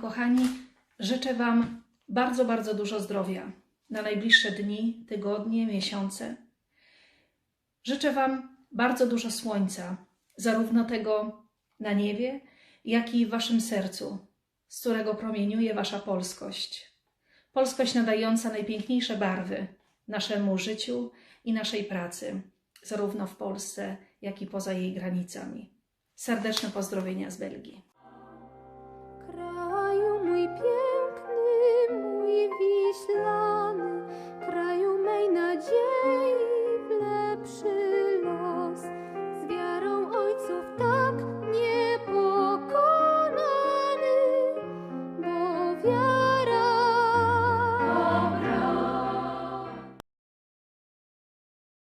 kochani, życzę Wam bardzo, bardzo dużo zdrowia na najbliższe dni, tygodnie, miesiące. Życzę Wam bardzo dużo słońca, zarówno tego na niebie, jak i w Waszym sercu, z którego promieniuje Wasza polskość. Polskość nadająca najpiękniejsze barwy naszemu życiu i naszej pracy, zarówno w Polsce, jak i poza jej granicami. Serdeczne pozdrowienia z Belgii. Kraju mój piękny, mój wiślany, kraju mej nadziei w lepszy los, z wiarą ojców tak.